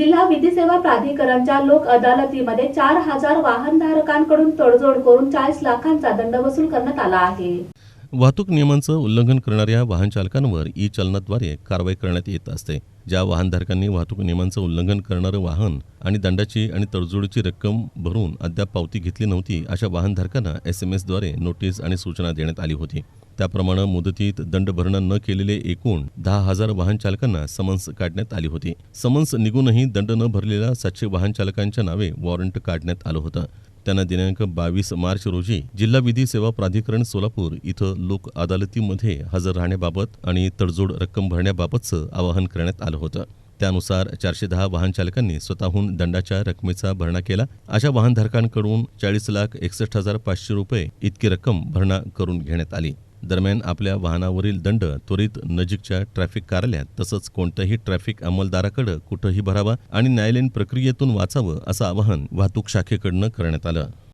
जिल्हा विधी सेवा प्राधिकरणच्या लोक अदालतीमध्ये चार हजार वाहनधारकांकडून तडजोड करून चाळीस लाखांचा दंड वसूल करण्यात आला आहे. वाहतूक नियमांचं उल्लंघन करणाऱ्या वाहन चालकांवर ई चलनाद्वारे कारवाई करण्यात येत असते. ज्या वाहनधारकांनी वाहतूक नियमांचं उल्लंघन करणारं वाहन आणि दंडाची आणि तडजोडीची रक्कम भरून अद्याप पावती घेतली नव्हती अशा वाहनधारकांना एस एम एसद्वारे नोटीस आणि सूचना देण्यात आली होती. त्याप्रमाणे मुदतीत दंड भरणा न केलेले एकूण दहा हजार वाहन चालकांना समन्स काढण्यात आली होती. समन्स निघूनही दंड न भरलेल्या सातशे वाहन चालकांच्या नावे वॉरंट काढण्यात आलं होतं. त्यांना दिनांक बावीस मार्च रोजी जिल्हा विधी सेवा प्राधिकरण सोलापूर इथं लोक अदालतीमध्ये हजर राहण्याबाबत आणि तडजोड रक्कम भरण्याबाबतचं आवाहन करण्यात आलं होतं. त्यानुसार चारशे दहा वाहन चालकांनी स्वतःहून दंडाच्या रकमेचा भरणा केला. अशा वाहनधारकांकडून चाळीस लाख एकसष्ट हजार पाचशे रुपये इतकी रक्कम भरणा करून घेण्यात आली. दरम्यान आपल्या वाहनावरील दंड त्वरित नजीकच्या ट्रॅफिक कार्यालयात तसंच कोणत्याही ट्रॅफिक अंमलदाराकडे कुठंही भरावा आणि न्यायालयीन प्रक्रियेतून वाचावं असं आवाहन वाहतूक शाखेकडनं करण्यात आलं.